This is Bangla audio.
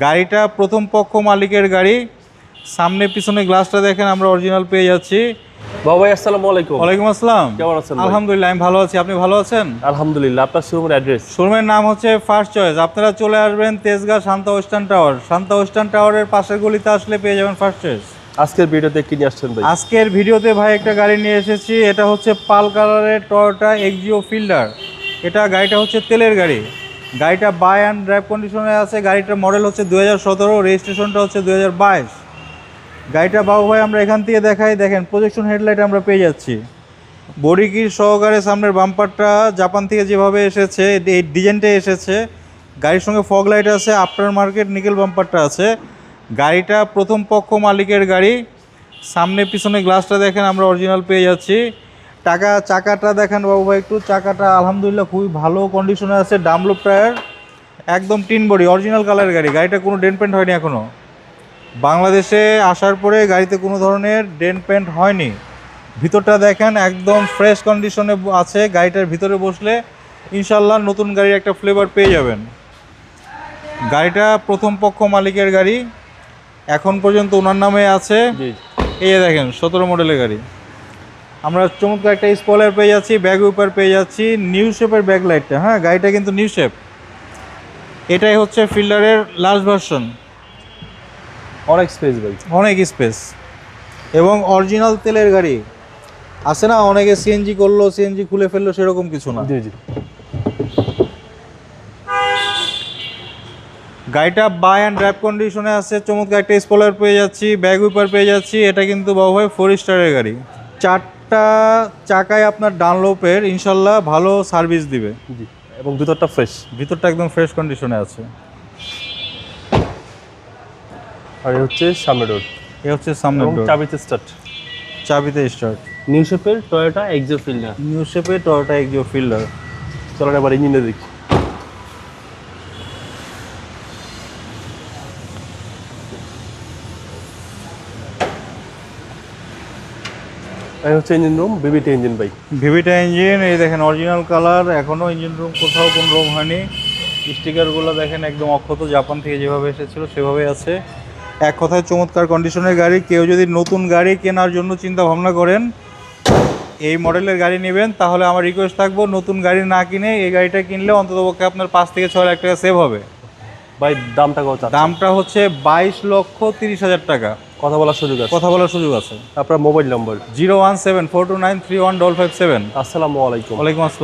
গাড়িটা প্রথম পক্ষ মালিকের গাড়ি। সামনে পিছনে গ্লাসটা দেখেন আমরা অরিজিনাল পেয়ে যাচ্ছি। বাবা ভাই আসসালামু আলাইকুম। ওয়ালাইকুম আসসালাম। কেমন আছেন আলহামদুলিল্লাহ আমি ভালো আছি। আপনি ভালো আছেন? আলহামদুলিল্লাহ আপনার শোরুমের অ্যাড্রেস শোরুমের নাম হচ্ছে ফার্স্ট চয়েস আপনারা চলে আসবেন Tejgaon Shanta western tower. Shanta western টাওয়ারের পাশের গলিতে আসলে পেয়ে যাবেন ফার্স্ট চয়েস আজকের ভিডিওতে কি নিয়ে আসছেন ভাই? আজকের ভিডিওতে ভাই একটা গাড়ি নিয়ে এসেছি। এটা হচ্ছে পাল কালারের টয়োটা এক্সিও ফিল্ডার এটা গাড়িটা হচ্ছে তেলের গাড়ি। গাড়িটা বাই অ্যান্ড ড্রাইভ কন্ডিশনে আছে। গাড়িটার মডেল হচ্ছে দু হাজার সতেরো রেজিস্ট্রেশনটা হচ্ছে দু হাজার বাইশ। গাড়িটা বাবু ভাই, আমরা এখান থেকে দেখাই। দেখেন প্রজেকশন হেডলাইট আমরা পেয়ে যাচ্ছি। বডি কিট সহকারে সামনের বাম্পারটা জাপান থেকে যেভাবে এসেছে, এই ডিজাইনটা এসেছে। গাড়ির সঙ্গে ফগ লাইট আছে আফটার মার্কেট নিকেল বাম্পারটা আছে। গাড়িটা প্রথম পক্ষ মালিকের গাড়ি। সামনে পিছনে গ্লাসটা দেখেন, আমরা অরিজিনাল পেয়ে যাচ্ছি। টাকা চাকাটা দেখেন বাবু ভাই একটু চাকাটা আলহামদুলিল্লাহ খুবই ভালো কন্ডিশনে আছে ডামলোপ টায়ার একদম টিন বডি অরিজিনাল কালারের গাড়ি। গাড়িটা কোনো ডেন্ট পেন্ট হয়নি এখনও বাংলাদেশে আসার পরে গাড়িতে কোনো ধরনের ডেন্ট পেন্ট হয়নি। ভিতরটা দেখেন একদম ফ্রেশ কন্ডিশনে আছে গাড়িটার ভিতরে বসলে ইনশাল্লাহ নতুন গাড়ির একটা ফ্লেভার পেয়ে যাবেন। গাড়িটা প্রথম পক্ষ মালিকের গাড়ি এখন পর্যন্ত ওনার নামে আছে। এই দেখেন সতেরো মডেলের গাড়ি। আমরা চমৎকার একটা স্পলার পেয়ে যাচ্ছি ব্যাগ উপার পেয়ে যাচ্ছি নিউ শেপের ব্যাক লাইটটা হ্যাঁ গাড়িটা কিন্তু নিউ শেপ এটাই হচ্ছে ফিল্ডারের লাস্ট ভার্সন অনেক স্পেস ভাই। অনেক স্পেস এবং অরিজিনাল তেলের গাড়ি। আছে না অনেকে সিএনজি করল সিএনজি খুলে ফেলল সেরকম কিছু না। জি জি। গাড়িটা বাই অ্যান্ড ড্রাইভ কন্ডিশনে আছে চমৎকার একটা স্পলার পেয়ে যাচ্ছি ব্যাগ উইপার পেয়ে যাচ্ছি এটা কিন্তু বাবু ভাই ফোর স্টারের গাড়ি। চারটা চাকায় আপনার ডানলোপের ইনশাল্লাহ ভালো সার্ভিস দিবে। জি এবং ভিতরটা ফ্রেশ ভিতরটা একদম ফ্রেশ কন্ডিশনে আছে। আর এই হচ্ছে সামনে ডোর এ হচ্ছে সামনে ডোর চাবিতে স্টার্ট চাবিতে স্টার্ট নিউ শেপের টয়োটা এক্সো ফিল্ডার নিউ শেপের টয়োটা এক্সো ফিল্ডার চলো এবার ইঞ্জিনে দেখি। এই হচ্ছে ইঞ্জিন রুম বিবিটি ইঞ্জিন ভাই ভিভিটা ইঞ্জিন এই দেখেন অরিজিনাল কালার এখনও ইঞ্জিন রুম কোথাও কোনো রকম হয়নি। স্টিকারগুলো দেখেন একদম অক্ষত জাপান থেকে যেভাবে এসেছিল সেভাবেই আছে। এক কথায় চমৎকার কন্ডিশনের গাড়ি কেউ যদি নতুন গাড়ি কেনার জন্য চিন্তা ভাবনা করেন এই মডেলের গাড়ি নেবেন তাহলে আমার রিকোয়েস্ট থাকব নতুন গাড়ি না কিনে এই গাড়িটা কিনলে অন্ততপক্ষে আপনার পাঁচ থেকে ছয় লাখ টাকা সেভ হবে। ভাই দামটা কত? দামটা হচ্ছে বাইশ লক্ষ তিরিশ হাজার টাকা। কথা বলার সুযোগ আছে। কথা বলার সুযোগ আছে। আপনার mobile number? Zero one seven four two nine three one double five seven. আসসালামু আলাইকুম। ওয়ালাইকুম আসসালাম।